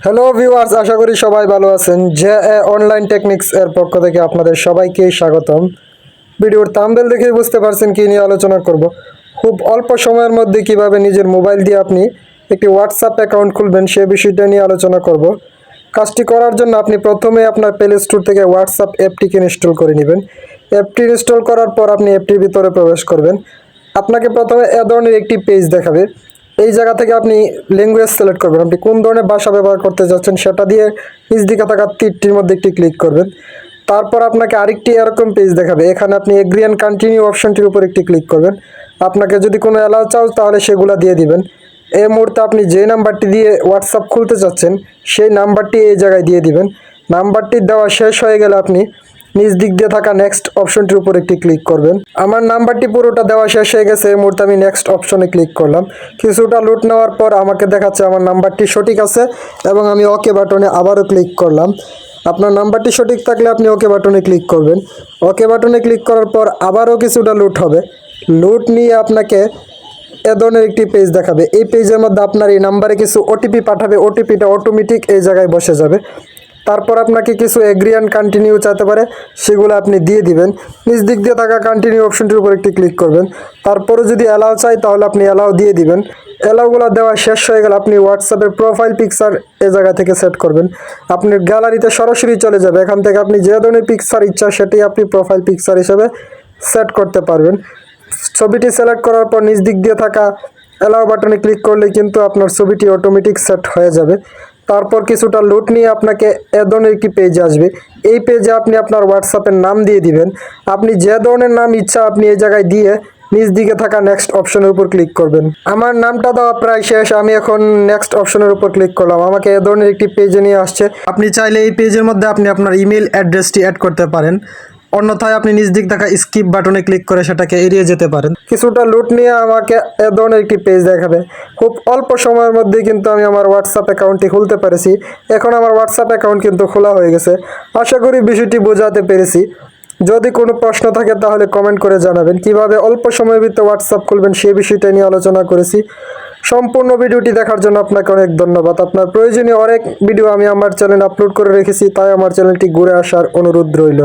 Hello viewers আশা করি সবাই ভালো আছেন। যে অনলাইন টেকনিক্স এর পক্ষ থেকে আপনাদের সবাইকে স্বাগতম। ভিডিওর তামবেল দেখে বুঝতে পারছেন কি নিয়ে আলোচনা করব। খুব অল্প সময়ের মধ্যে কীভাবে নিজের মোবাইল দিয়ে আপনি একটি হোয়াটসঅ্যাপ অ্যাকাউন্ট খুলবেন সে বিষয়টা নিয়ে আলোচনা করব। কাজটি করার জন্য আপনি প্রথমে আপনার প্লে স্টোর থেকে হোয়াটসঅ্যাপ অ্যাপটিকে ইনস্টল করে নেবেন। অ্যাপটি ইনস্টল করার পর আপনি অ্যাপটির ভিতরে প্রবেশ করবেন। আপনাকে প্রথমে এ ধরনের একটি পেজ দেখাবে। এই জায়গা থেকে আপনি ল্যাঙ্গুয়েজ সিলেক্ট করবেন। আপনি কোন ধরনের ভাষা ব্যবহার করতে যাচ্ছেন সেটা দিয়ে নিজ দিকে থাকা তীরটির মধ্যে একটি ক্লিক করবেন। তারপর আপনাকে আরেকটি এরকম পেজ দেখাবে। এখানে আপনি এগ্রি অ্যান্ড কন্টিনিউ অপশনটির উপর একটি ক্লিক করবেন। আপনাকে যদি কোনো অ্যালাউ চাও তাহলে সেগুলো দিয়ে দিবেন। এই মুহূর্তে আপনি যে নাম্বারটি দিয়ে হোয়াটসঅ্যাপ খুলতে চাচ্ছেন সেই নাম্বারটি এই জায়গায় দিয়ে দিবেন। নাম্বারটি দেওয়া শেষ হয়ে গেলে আপনি নিজ দিক দিয়ে থাকা নেক্সট অপশনটির উপর একটি ক্লিক করবেন। আমার নাম্বারটি পুরোটা দেওয়া শেষ হয়ে গেছে, এই মুহূর্তে আমি নেক্সট অপশনে ক্লিক করলাম। কিছুটা লুট নেওয়ার পর আমাকে দেখাচ্ছে আমার নাম্বারটি সঠিক আছে এবং আমি ওকে বাটনে আবারও ক্লিক করলাম। আপনার নাম্বারটি সঠিক থাকলে আপনি ওকে বাটনে ক্লিক করবেন। ওকে বাটনে ক্লিক করার পর আবারও কিছুটা লুট হবে। লুট নিয়ে আপনাকে এ ধরনের একটি পেজ দেখাবে। এই পেজের মধ্যে আপনার এই নাম্বারে কিছু ওটিপি পাঠাবে। ওটিপিটা অটোমেটিক এই জায়গায় বসে যাবে। তারপর আপনাকে কিছু এগ্রি অ্যান্ড কন্টিনিউ চাইতে পারে, সেগুলো আপনি দিয়ে দিবেন। নিজ দিক দিয়ে থাকা কন্টিনিউ অপশনটির উপর একটি ক্লিক করবেন। তারপরে যদি অ্যালাউ চাই, তাহলে আপনি অ্যালাউ দিয়ে দিবেন। অ্যালাউগুলো দেওয়া শেষ হয়ে গেলে আপনি হোয়াটসঅ্যাপের প্রোফাইল পিকচার এ জায়গা থেকে সেট করবেন। আপনার গ্যালারিতে সরাসরি চলে যাবে। এখান থেকে আপনি যে ধরনের পিকচার ইচ্ছা, সেটি আপনি প্রোফাইল পিকচার হিসেবে সেট করতে পারবেন। ছবিটি সিলেক্ট করার পর নিজ দিক দিয়ে থাকা অ্যালাউ বাটনে ক্লিক করলে কিন্তু আপনার ছবিটি অটোমেটিক সেট হয়ে যাবে। তারপর কিছুটা লুট নিয়ে আপনাকে এ ধরনের একটি পেজ আসবে। এই পেজে আপনি আপনার হোয়াটসঅ্যাপের নাম দিয়ে দিবেন। আপনি যে ধরনের নাম ইচ্ছা আপনি এই জায়গায় দিয়ে নিজ দিকে থাকা নেক্সট অপশনের উপর ক্লিক করবেন। আমার নামটা দেওয়া প্রায় শেষ, আমি এখন নেক্সট অপশনের উপর ক্লিক করলাম। আমাকে এ ধরনের একটি পেজে নিয়ে আসছে। আপনি চাইলে এই পেজের মধ্যে আপনি আপনার ইমেল অ্যাড্রেসটি অ্যাড করতে পারেন। অন্যথায় আপনি নিজ দিক থাকা স্কিপ বাটনে ক্লিক করে সেটাকে এড়িয়ে যেতে পারেন। কিছুটা লুট নিয়ে আমাকে এ ধরনের একটি পেজ দেখাবে। খুব অল্প সময়ের মধ্যে কিন্তু আমি আমার হোয়াটসঅ্যাপ অ্যাকাউন্টটি খুলতে পেরেছি। এখন আমার হোয়াটসঅ্যাপ অ্যাকাউন্ট কিন্তু খোলা হয়ে গেছে। আশা করি বিষয়টি বোঝাতে পেরেছি। যদি কোনো প্রশ্ন থাকে তাহলে কমেন্ট করে জানাবেন। কীভাবে অল্প সময়ের ভিতরে হোয়াটসঅ্যাপ খুলবেন সেই বিষয়টা নিয়ে আলোচনা করেছি। সম্পূর্ণ ভিডিওটি দেখার জন্য আপনাকে অনেক ধন্যবাদ। আপনার প্রয়োজনীয় অনেক ভিডিও আমি আমার চ্যানেল আপলোড করে রেখেছি, তাই আমার চ্যানেলটি ঘুরে আসার অনুরোধ রইল।